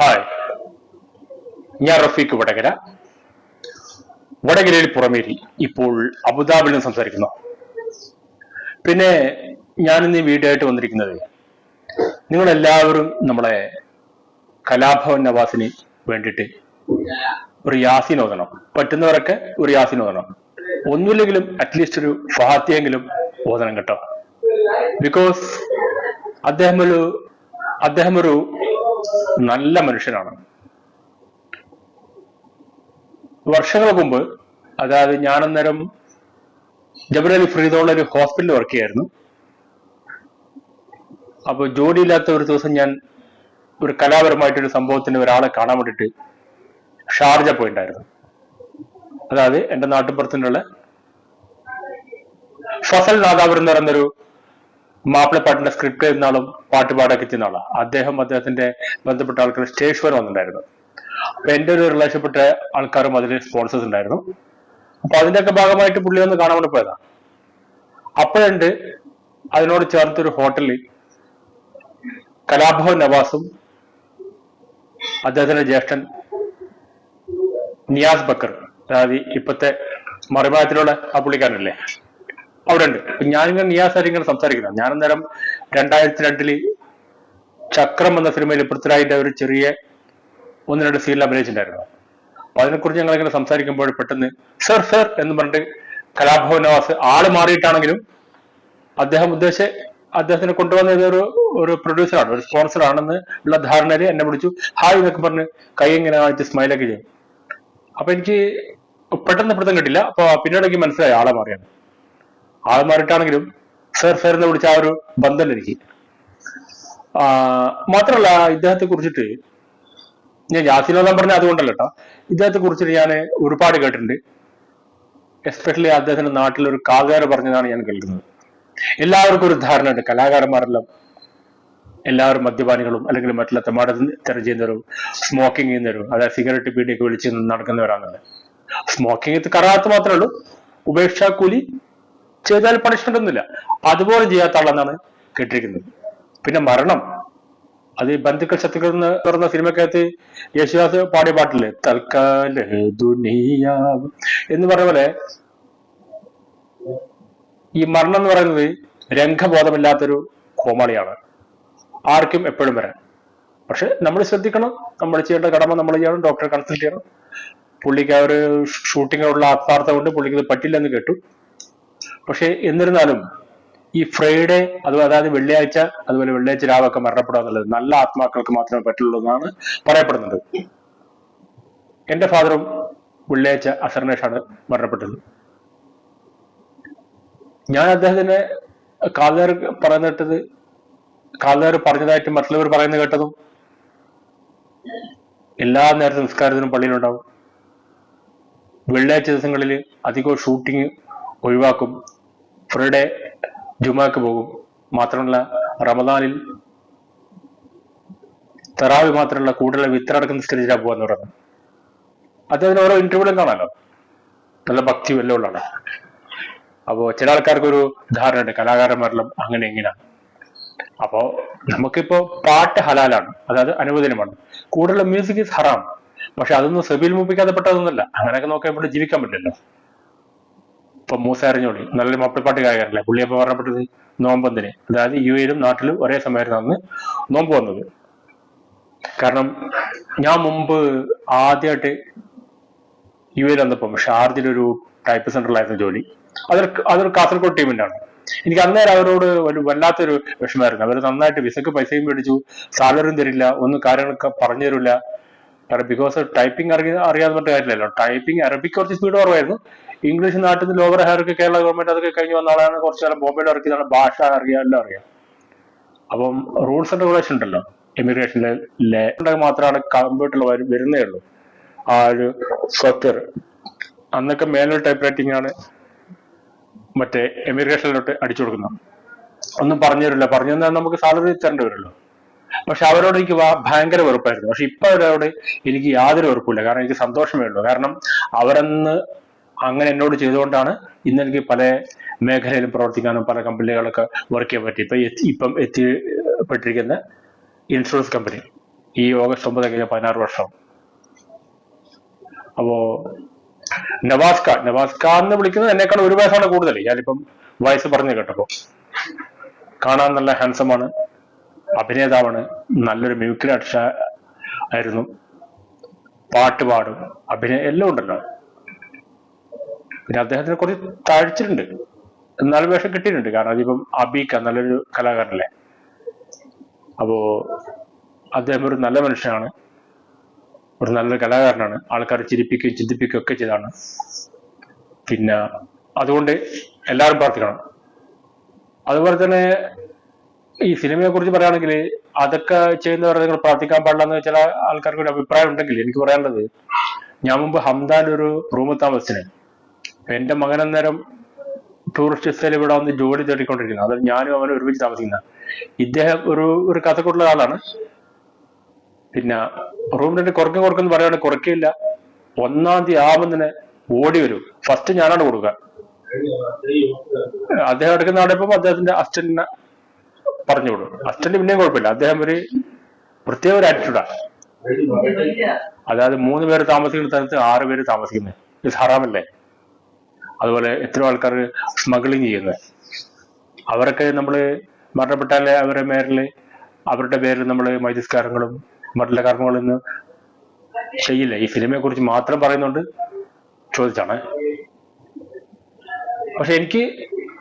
Hi ഞാൻ റഫീഖ് വടകര. വടകരയിൽ പുറമേരി. ഇപ്പോൾ അബുദാബിയിൽ നിന്ന് സംസാരിക്കുന്നു. പിന്നെ ഞാൻ ഇന്ന് വീഡിയോ ആയിട്ട് വന്നിരിക്കുന്നത് നിങ്ങൾ എല്ലാവരും നമ്മളെ കലാഭവൻ നവാസിന് വേണ്ടിയിട്ട് ഒരു യാസിൻ ഓതണം. പറ്റുന്നവരൊക്കെ ഒരു യാസിൻ ഓതണം. ഒന്നുമില്ലെങ്കിലും അറ്റ്ലീസ്റ്റ് ഒരു ഫാത്തിയെങ്കിലും ഓതണം കേട്ടോ. ബിക്കോസ് അദ്ദേഹം ഒരു അദ്ദേഹം ഒരു നല്ല മനുഷ്യനാണ്. വർഷങ്ങൾക്ക് മുമ്പ് അതായത് ഞാനന്നേരം അന്നേരം ഫ്രീതോളിൽ ഒരു ഹോസ്പിറ്റലിൽ വർക്ക് ചെയ്യായിരുന്നു. അപ്പൊ ജോലിയില്ലാത്ത ഒരു ദിവസം ഞാൻ ഒരു കലാപരമായിട്ടൊരു സംഭവത്തിന് ഒരാളെ കാണാൻ വേണ്ടിയിട്ട് ഷാർജ പോയിണ്ടായിരുന്നു. അതായത് എന്റെ നാട്ടിൻപുറത്തിനുള്ള ഫസൽ നാദാപുരം എന്ന് പറയുന്നൊരു മാപ്പിളപ്പാട്ടിന്റെ സ്ക്രിപ്റ്റ് എന്നാളും പാട്ട് പാടൊക്കെ ചെയ്യുന്ന ആളാണ് അദ്ദേഹം അദ്ദേഹത്തിന്റെ ബന്ധപ്പെട്ട ആൾക്കാർ സ്റ്റേജ് വരെ വന്നിട്ടുണ്ടായിരുന്നു. അപ്പൊ എന്റെ ഒരു റിലേഷൻപ്പെട്ട ആൾക്കാരും അതിൽ സ്പോൺസേഴ്സ് ഉണ്ടായിരുന്നു. അപ്പൊ അതിന്റെയൊക്കെ ഭാഗമായിട്ട് പുള്ളി ഒന്ന് കാണാൻ വേണ്ടി പോയതാണ് അപ്പോഴുണ്ട് അതിനോട് ചേർത്തൊരു ഹോട്ടലിൽ കലാഭവൻ നവാസും അദ്ദേഹത്തിന്റെ ജ്യേഷ്ഠൻ നിയാസ് ബക്കർ അതായത് ഇപ്പത്തെ മറുഭാഗത്തിലുള്ള ആ പുള്ളിക്കാരനല്ലേ? അവിടെ ഉണ്ട് ഞാനിങ്ങനെ നിയാസ് ആയിട്ട് ഇങ്ങനെ സംസാരിക്കുന്നത് ഞാൻ അന്നേരം രണ്ടായിരത്തി രണ്ടിൽ ചക്രം എന്ന സിനിമയിൽ പൃഥ്വിരാജിന്റെ ഒരു ചെറിയ ഒന്ന് രണ്ട് സീനിൽ അഭിനയിച്ചിട്ടുണ്ടായിരുന്നു. അപ്പൊ അതിനെക്കുറിച്ച് ഞങ്ങൾ ഇങ്ങനെ സംസാരിക്കുമ്പോൾ പെട്ടെന്ന് സർ സർ എന്ന് പറഞ്ഞിട്ട് കലാഭവൻ നവാസ് ആൾ മാറിയിട്ടാണെങ്കിലും അദ്ദേഹം ഉദ്ദേശിച്ച അദ്ദേഹത്തിനെ കൊണ്ടുവന്ന ഒരു ഒരു പ്രൊഡ്യൂസറാണ് ഒരു സ്പോൺസർ ആണെന്ന് ഉള്ള ധാരണയിൽ എന്നെ വിളിച്ചു. ഹായ് എന്നൊക്കെ പറഞ്ഞ് കൈ ഇങ്ങനെ കാണിച്ച് സ്മൈലൊക്കെ ചെയ്യും അപ്പൊ എനിക്ക് പെട്ടെന്ന് പിടുത്തം കിട്ടില്ല. അപ്പൊ പിന്നീട് എനിക്ക് മനസ്സിലായി ആളെ മാറിയാണ് ആളെ മാറിയിട്ടാണെങ്കിലും സർ സർ എന്ന് വിളിച്ച ആ ഒരു ബന്ധം എനിക്ക്. മാത്രമല്ല ഇദ്ദേഹത്തെ കുറിച്ചിട്ട് ഞാൻ യാസിനോദം പറഞ്ഞ അതുകൊണ്ടല്ല കേട്ടോ ഇദ്ദേഹത്തെ കുറിച്ചിട്ട് ഞാൻ ഒരുപാട് കേട്ടിട്ടുണ്ട്. എസ്പെഷ്യലി അദ്ദേഹത്തിന്റെ നാട്ടിൽ ഒരു കാകാര് പറഞ്ഞതാണ് ഞാൻ കേൾക്കുന്നത്. എല്ലാവർക്കും ഒരു ധാരണ ഉണ്ട്. കലാകാരന്മാരെല്ലാം എല്ലാവരും മദ്യപാനികളും അല്ലെങ്കിൽ മറ്റുള്ള തെമാട തെറി ചെയ്യുന്നവരും സ്മോക്കിംഗ് ചെയ്യുന്നവരും അതായത് സിഗരറ്റ് പീടിയൊക്കെ വിളിച്ച് നടക്കുന്നവരാണെന്ന് സ്മോക്കിംഗ് കറാത്ത് മാത്രമേ ഉള്ളൂ. ഉപേക്ഷാ കൂലി ചെയ്താൽ പണിഷ്മെന്റ് ഒന്നുമില്ല. അതുപോലെ ചെയ്യാത്ത ആളെന്നാണ് കേട്ടിരിക്കുന്നത്. പിന്നെ മരണം. അത് ബന്ധുക്കൾ ശത്രുക്കൾ എന്ന് പറഞ്ഞ സിനിമക്കകത്ത് യേശുദാസ് പാടിയ പാട്ടില്ലേ? തൽക്കാല എന്ന് പറഞ്ഞ പോലെ ഈ മരണം എന്ന് പറയുന്നത് രംഗബോധമില്ലാത്തൊരു കോമാളിയാണ്. ആർക്കും എപ്പോഴും വരാൻ. പക്ഷെ നമ്മൾ ശ്രദ്ധിക്കണം. നമ്മൾ ചെയ്യേണ്ട കടമ നമ്മൾ ചെയ്യണം. ഡോക്ടറെ കൺസൾട്ട് ചെയ്യണം. പുള്ളിക്ക് ആ ഒരു ഷൂട്ടിങ്ങിനുള്ള ആത്മാർത്ഥത കൊണ്ട് പുള്ളിക്ക് ഇത് പറ്റില്ലെന്ന് കേട്ടു. പക്ഷെ എന്നിരുന്നാലും ഈ ഫ്രൈഡേ അത് അതായത് വെള്ളിയാഴ്ച അതുപോലെ വെള്ളിയാഴ്ച രാവൊക്കെ മരണപ്പെടുക എന്നുള്ളത് നല്ല ആത്മാക്കൾക്ക് മാത്രമേ പറ്റുള്ളൂ എന്നാണ് പറയപ്പെടുന്നത്. എന്റെ ഫാദറും വെള്ളിയാഴ്ച അസർനേഷാണ് മരണപ്പെട്ടത്. ഞാൻ അദ്ദേഹത്തിന് കാലുകാർ പറയുന്ന കേട്ടത് കാലുകാർ പറഞ്ഞതായിട്ട് മറ്റുള്ളവർ പറയുന്നത് കേട്ടതും എല്ലാ നേരത്തെ നിസ്കാരത്തിനും പള്ളിയിലുണ്ടാവും. വെള്ളിയാഴ്ച ദിവസങ്ങളിൽ അധികവും ഷൂട്ടിങ് ഒഴിവാക്കും. ഫ്രൈഡേ ജുമാക്ക് പോകും. മാത്രമല്ല റമദാനിൽ തറാവി മാത്രമല്ല കൂടുതൽ വിത്തറടക്കം നിസ്കരിച്ചാ പോകാന്ന് പറയുന്നത് അദ്ദേഹത്തിന് ഓരോ ഇന്റർവ്യൂലും കാണാമല്ലോ നല്ല ഭക്തി വല്ല ഉള്ളതാണ്. അപ്പോ ചില ആൾക്കാർക്ക് ഒരു ധാരണയുണ്ട് കലാകാരന്മാരെല്ലാം അങ്ങനെ എങ്ങനെയാണ് അപ്പോ നമുക്കിപ്പോ പാട്ട് ഹലാലാണ് അതായത് അനുവദനമാണ്. കൂടുതൽ മ്യൂസിക് ഇസ് ഹറാം പക്ഷെ അതൊന്നും സെബിയിൽ മുപ്പിക്കാതെ പെട്ടതൊന്നുമല്ല. അങ്ങനെയൊക്കെ നോക്കാൻ ഇവിടെ ജീവിക്കാൻ പറ്റില്ലല്ലോ. ഇപ്പൊ മൂസ അറിഞ്ഞോളി. നല്ലൊരു മാപ്പിളപ്പാട്ട് ഗായകരല്ലേ പുള്ളി അപ്പൊ പറഞ്ഞപ്പെട്ടത് നോമ്പന്തിന്. അതായത് യു എയിലും നാട്ടിലും ഒരേ സമയത്ത് അന്ന് നോമ്പ് വന്നത്. കാരണം ഞാൻ മുമ്പ് ആദ്യമായിട്ട് യു എയിൽ വന്നപ്പം ഷാർജിൽ ഒരു ടൈപ്പ് സെന്ററിലായിരുന്നു ജോലി. അതൊരു അതൊരു കാസർഗോഡ് ടീമിന്റെ ആണ് എനിക്ക് അന്നേരം അവരോട് ഒരു വല്ലാത്തൊരു വിഷമമായിരുന്നു. അവർ നന്നായിട്ട് വിസക്ക് പൈസയും മേടിച്ചു സാലറിയും തരില്ല ഒന്നും കാര്യങ്ങളൊക്കെ പറഞ്ഞു തരില്ല. ബിക്കോസ് ടൈപ്പിംഗ് അറിയ അറിയാതെ കാര്യമില്ലല്ലോ. ടൈപ്പിംഗ് അറബിക്ക് കുറച്ച് സ്പീഡ് കുറവായിരുന്നു. ഇംഗ്ലീഷ് നാട്ടിൽ നിന്ന് ലോവർ ഹയർക്ക് കേരള ഗവൺമെന്റ് അതൊക്കെ കഴിഞ്ഞ് വന്ന ആളാണ്. കുറച്ച് കാലം ബോംബെയിൽ ഇറക്കിയതാണ്. ഭാഷ അറിയാം എല്ലാം അറിയാം. അപ്പം റൂൾസ് ആൻഡ് റെഗുലേഷൻ ഉണ്ടല്ലോ. ഇമിഗ്രേഷനിലെ മാത്രമാണ് കമ്പ്യൂട്ടറിൽ വരുന്നേ ഉള്ളൂ. ആ ഒരു സോഫ്റ്റ്വെയർ അന്നൊക്കെ മാനുവൽ ടൈപ്പ് റൈറ്റിംഗ് ആണ് മറ്റേ എമിഗ്രേഷനിലോട്ട് അടിച്ചു കൊടുക്കുന്നത്. ഒന്നും പറഞ്ഞു തരില്ല. പറഞ്ഞു തന്നാൽ നമുക്ക് സാലറി തരേണ്ടി വരുമല്ലോ. പക്ഷെ അവരോട് എനിക്ക് ഭയങ്കര വെറുപ്പായിരുന്നു. പക്ഷെ ഇപ്പൊ അവരോട് എനിക്ക് യാതൊരു വെറുപ്പില്ല കാരണം എനിക്ക് സന്തോഷമേ ഉള്ളൂ. കാരണം അവരന്ന് അങ്ങനെ എന്നോട് ചെയ്തുകൊണ്ടാണ് ഇന്ന് എനിക്ക് പല മേഖലയിലും പ്രവർത്തിക്കാനും പല കമ്പനികളൊക്കെ വർക്ക് ചെയ്യാൻ പറ്റി. ഇപ്പൊ ഇപ്പം എത്തിപ്പെട്ടിരിക്കുന്ന ഇൻഷുറൻസ് കമ്പനി ഈ ഓഗസ്റ്റ് ഒമ്പത് കഴിഞ്ഞ പതിനാറ് വർഷം. അപ്പോ നവാസ് ഖാൻ നവാസ് ഖാൻ എന്ന് വിളിക്കുന്നത് എന്നെക്കാൾ ഒരു വയസ്സാണ് കൂടുതൽ. ഞാനിപ്പം വയസ്സ് പറഞ്ഞു കേട്ടപ്പോ കാണാൻ നല്ല ഹാൻസമാണ് അഭിനേതാവാണ് നല്ലൊരു മ്യൂക്കിൽ അക്ഷ ആയിരുന്നു. പാട്ട് പാടും അഭിനയം എല്ലാം ഉണ്ടല്ലോ. പിന്നെ അദ്ദേഹത്തിന് കുറച്ച് താഴ്ചയുണ്ട് എന്നാലും വേഷം കിട്ടിയിട്ടുണ്ട്. കാരണം അതിപ്പം അബീക്ക നല്ലൊരു കലാകാരനല്ലേ. അപ്പോ അദ്ദേഹം ഒരു നല്ല മനുഷ്യനാണ്. ഒരു നല്ല കലാകാരനാണ്. ആൾക്കാരെ ചിരിപ്പിക്കുകയും ചിന്തിപ്പിക്കുകയും ഒക്കെ ചെയ്താണ്. പിന്നെ അതുകൊണ്ട് എല്ലാവരും പ്രാർത്ഥിക്കണം. അതുപോലെ തന്നെ ഈ സിനിമയെ കുറിച്ച് പറയുകയാണെങ്കിൽ അതൊക്കെ ചെയ്യുന്നവർ നിങ്ങൾ പ്രാർത്ഥിക്കാൻ പാടില്ല എന്ന് ചില ആൾക്കാർക്ക് ഒരു അഭിപ്രായം ഉണ്ടെങ്കിൽ എനിക്ക് പറയാനുള്ളത് ഞാൻ മുമ്പ് ഹംദാൻ ഒരു റൂമിൽ താമസിച്ചിന് എന്റെ മകൻ അന്നേരം ടൂറിസ്റ്റ് സ്ഥലം ഇവിടെ വന്ന് ജോലി തേടിക്കൊണ്ടിരിക്കുന്നത് അത് ഞാനും അവനും ഒരുമിച്ച് താമസിക്കുന്ന. ഇദ്ദേഹം ഒരു ഒരു കഥക്കുള്ള ആളാണ്. പിന്നെ റൂം രണ്ട് കുറക്കും കുറക്കെന്ന് പറയുകയാണെങ്കിൽ കുറയ്ക്കില്ല. ഒന്നാം തീയതി ആവുന്നതിന് ഓടി വരും. ഫസ്റ്റ് ഞാനാണ് കൊടുക്കുക. അദ്ദേഹം എടുക്കുന്ന അവിടെ ഇപ്പം അദ്ദേഹത്തിന്റെ അസ്റ്റന്റിനെ പറഞ്ഞു വിടും അസ്റ്റന്റ് പിന്നെയും കുഴപ്പമില്ല. അദ്ദേഹം ഒരു പ്രത്യേക ഒരു ആറ്റിറ്റ്യൂഡാണ് അതായത് മൂന്ന് പേര് താമസിക്കുന്ന സ്ഥലത്ത് ആറ് പേര് താമസിക്കുന്നത്. ഇത് ഹറാമല്ലേ? അതുപോലെ എത്രയോ ആൾക്കാർ സ്മഗ്ലിങ് ചെയ്യുന്നത്. അവരൊക്കെ നമ്മൾ മരണപ്പെട്ടാൽ അവരുടെ പേരിൽ അവരുടെ പേരിൽ നമ്മൾ മൈതിസ്കാരങ്ങളും മറ്റുള്ള കർമ്മങ്ങളൊന്നും ചെയ്യില്ല. ഈ സിനിമയെ കുറിച്ച് മാത്രം പറയുന്നുണ്ട് ചോദിച്ചാണ്. പക്ഷെ എനിക്ക്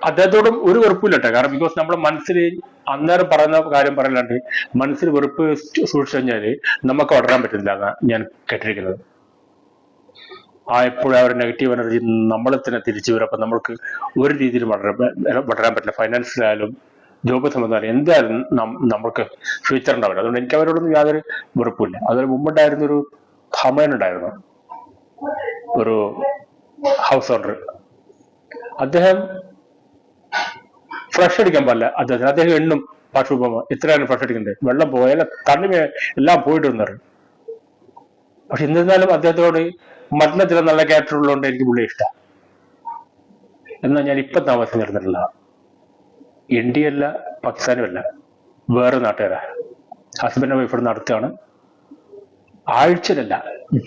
അദ്ദേഹത്തോടും ഒരു വെറുപ്പില്ല കേട്ടോ കാരണം ബിക്കോസ് നമ്മുടെ മനസ്സിൽ അന്നേരം പറയുന്ന കാര്യം പറയലാണ്ട് മനസ്സിൽ വെറുപ്പ് സൂക്ഷിച്ചു കഴിഞ്ഞാൽ നമുക്ക് വളരാൻ പറ്റുന്നില്ല എന്നാ ഞാൻ കേട്ടിരിക്കുന്നത്. ആ എപ്പോഴും ആ ഒരു നെഗറ്റീവ് എനർജി നമ്മളെ തന്നെ തിരിച്ചു വരും. അപ്പൊ നമ്മൾക്ക് ഒരു രീതിയിൽ വളരാൻ വളരാൻ പറ്റില്ല. ഫൈനാൻസിലായാലും ജോബ് സംബന്ധമായാലും എന്തായാലും നമ്മൾക്ക് ഫ്യൂച്ചർ ഉണ്ടാവില്ല. അതുകൊണ്ട് എനിക്ക് അവരോടൊന്നും യാതൊരു വെറുപ്പില്ല അതിന് മുമ്പുണ്ടായിരുന്ന ഒരു ഹമയൻ ഉണ്ടായിരുന്നു. ഒരു ഹൗസ് ഓണർ അദ്ദേഹം ഫ്രഷ് അടിക്കാൻ പാടില്ല അദ്ദേഹത്തിന്. അദ്ദേഹം എണ്ണും ബാഷ്പൂപമ എത്രയാണ് ഫ്രഷ് അടിക്കുന്നത് വെള്ളം പോയാൽ തണ്ണിമേ എല്ലാം പോയിട്ട് പറയും പക്ഷെ എന്നിരുന്നാലും അദ്ദേഹത്തോട് മറ്റുള്ള ചില നല്ല ക്യാരക്ടർ ഉള്ളതുകൊണ്ട് എനിക്ക് പുള്ളിയെ ഇഷ്ടം. എന്നാൽ ഞാൻ ഇപ്പം താമസം വരുന്നില്ല ഇന്ത്യ അല്ല പാകിസ്ഥാനും അല്ല. വേറെ നാട്ടുകാരാ. ഹസ്ബൻഡ് വൈഫ് ഇവിടെ നടത്തുകയാണ്. ആഴ്ചയിലല്ല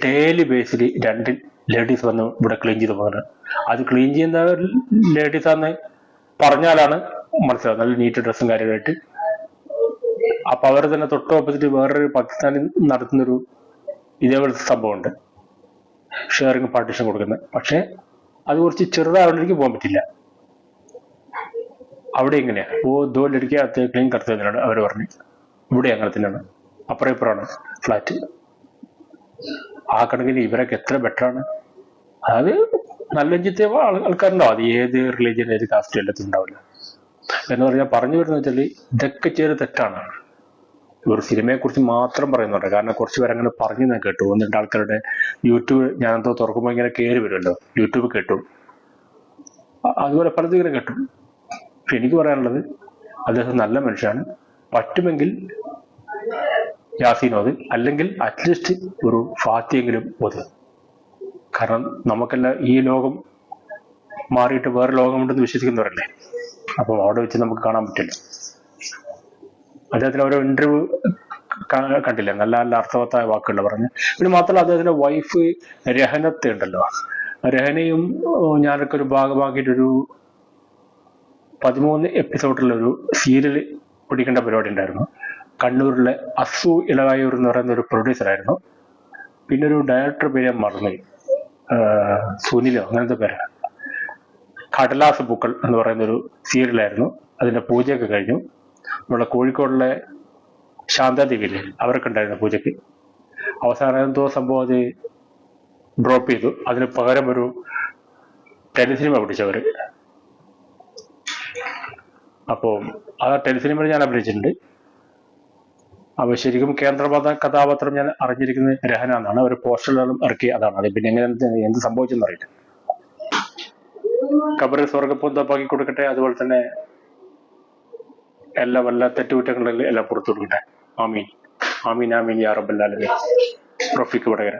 ഡെയിലി ബേസിൽ രണ്ട് ലേഡീസ് വന്ന് ഇവിടെ ക്ലീൻ ചെയ്ത് പോകുന്നത്. അത് ക്ലീൻ ചെയ്യുന്ന ലേഡീസ് ആന്ന് പറഞ്ഞാലാണ് മനസ്സിലാവും നല്ല നീറ്റ് ഡ്രസ്സും കാര്യമായിട്ട് അപ്പൊ അവർ തന്നെ തൊട്ട് ഓപ്പോസിറ്റ് വേറൊരു പാകിസ്ഥാനിൽ നടത്തുന്നൊരു ഇതേപോലത്തെ സംഭവമുണ്ട്. ഷെയറിങ് പാർട്ടിഷൻ കൊടുക്കുന്നത് പക്ഷെ അത് കുറച്ച് ചെറുതായതുകൊണ്ട് എനിക്ക് പോകാൻ പറ്റില്ല. അവിടെ എങ്ങനെയാണ് ഓ ദോ ലടിക്കുക അത് ക്ലീൻ കറുത്ത് തന്നെയാണ് അവർ പറഞ്ഞു. ഇവിടെ അങ്ങനെ തന്നെയാണ്. അപ്പുറം ഇപ്പുറമാണ് ഫ്ലാറ്റ് ആ കണക്കിന് ഇവരൊക്കെ എത്ര ബെറ്ററാണ് അതായത് നല്ല ചിത്തെ ആൾക്കാരുണ്ടാവും അത് ഏത് റിലീജിയൻ ഏത് കാസ്റ്റ് എല്ലാത്തിനും ഉണ്ടാവില്ല. എന്ന് പറഞ്ഞാൽ പറഞ്ഞു വരുന്നത് വെച്ചാൽ ഇതൊക്കെ ചെയ്ത് തെറ്റാണ്. ഒരു സിനിമയെ കുറിച്ച് മാത്രം പറയുന്നുണ്ട്. കാരണം കുറച്ച് പേര് അങ്ങനെ പറഞ്ഞു ഞാൻ കേട്ടു. ഒന്ന് രണ്ട് ആൾക്കാരുടെ യൂട്യൂബ് ഞാൻ എന്തോ തുറക്കുമ്പോൾ ഇങ്ങനെ കയറി വരുമല്ലോ. യൂട്യൂബ് കേട്ടു. അതുപോലെ പലതും ഇങ്ങനെ കേട്ടു. പക്ഷെ എനിക്ക് പറയാനുള്ളത് അദ്ദേഹം നല്ല മനുഷ്യനാണ്. പറ്റുമെങ്കിൽ യാസീനോ അത് അല്ലെങ്കിൽ അറ്റ്ലീസ്റ്റ് ഒരു ഫാത്തിയെങ്കിലും ഓത്. കാരണം നമുക്കെല്ലാം ഈ ലോകം മാറിയിട്ട് വേറെ ലോകമുണ്ടെന്ന് വിശ്വസിക്കുന്നവരല്ലേ? അപ്പം അവിടെ വെച്ച് നമുക്ക് കാണാൻ പറ്റില്ല. അദ്ദേഹത്തിന് ഓരോ ഇന്റർവ്യൂ കണ്ടില്ല? നല്ല നല്ല അർത്ഥവത്തായ വാക്കുകൾ പറഞ്ഞു. പിന്നെ മാത്രമല്ല അദ്ദേഹത്തിന്റെ വൈഫ് രഹനത്തെ ഉണ്ടല്ലോ. രഹനയും ഞാനൊക്കെ ഒരു ഭാഗമാക്കിയിട്ടൊരു പതിമൂന്ന് എപ്പിസോഡിലുള്ള ഒരു സീരിയൽ പിടിക്കേണ്ട പരിപാടി ഉണ്ടായിരുന്നു. കണ്ണൂരിലെ അസു ഇളവായൂർ എന്ന് പറയുന്ന ഒരു പ്രൊഡ്യൂസർ ആയിരുന്നു. പിന്നെ ഒരു ഡയറക്ടർ പേര് ഞാൻ മറന്നു സുനിലോ അങ്ങനത്തെ പേരാണ് കടലാസ് പൂക്കൾ എന്ന് പറയുന്ന ഒരു സീരിയലായിരുന്നു അതിന്റെ പൂജയൊക്കെ കഴിഞ്ഞു. നമ്മുടെ കോഴിക്കോടിലെ ശാന്താദേവിയിലെ അവരൊക്കെ ഉണ്ടായിരുന്നു പൂജയ്ക്ക് അവസാനം എന്തോ സംഭവം അത് ഡ്രോപ്പ് ചെയ്തു. അതിന് പകരം ഒരു ടെലിസിനിമ പിടിച്ചവര് അപ്പോൾ ആ ടെലിസിനിമ ഞാൻ അഭിനയിച്ചിട്ടുണ്ട്. അപ്പൊ ശരിക്കും കേന്ദ്രപാത കഥാപാത്രം ഞാൻ അറിഞ്ഞിരിക്കുന്ന രഹന എന്നാണ്. ഒരു പോസ്റ്ററിലും ഇറക്കി അതാണ്. അത് പിന്നെ എങ്ങനെ എന്ത് സംഭവിച്ചെന്ന് അറിയില്ല. കബറിൽ സ്വർഗപ്പൂന്തപ്പാക്കി കൊടുക്കട്ടെ അതുപോലെ തന്നെ എല്ലാ വല്ല തെറ്റുകുറ്റങ്ങളിൽ എല്ലാം പുറത്തു കൊടുക്കട്ടെ ആമീൻ. ആമീൻ ആമീൻ യാ റബ്ബല്ലാലമീൻ റഫീഖ് വടകര.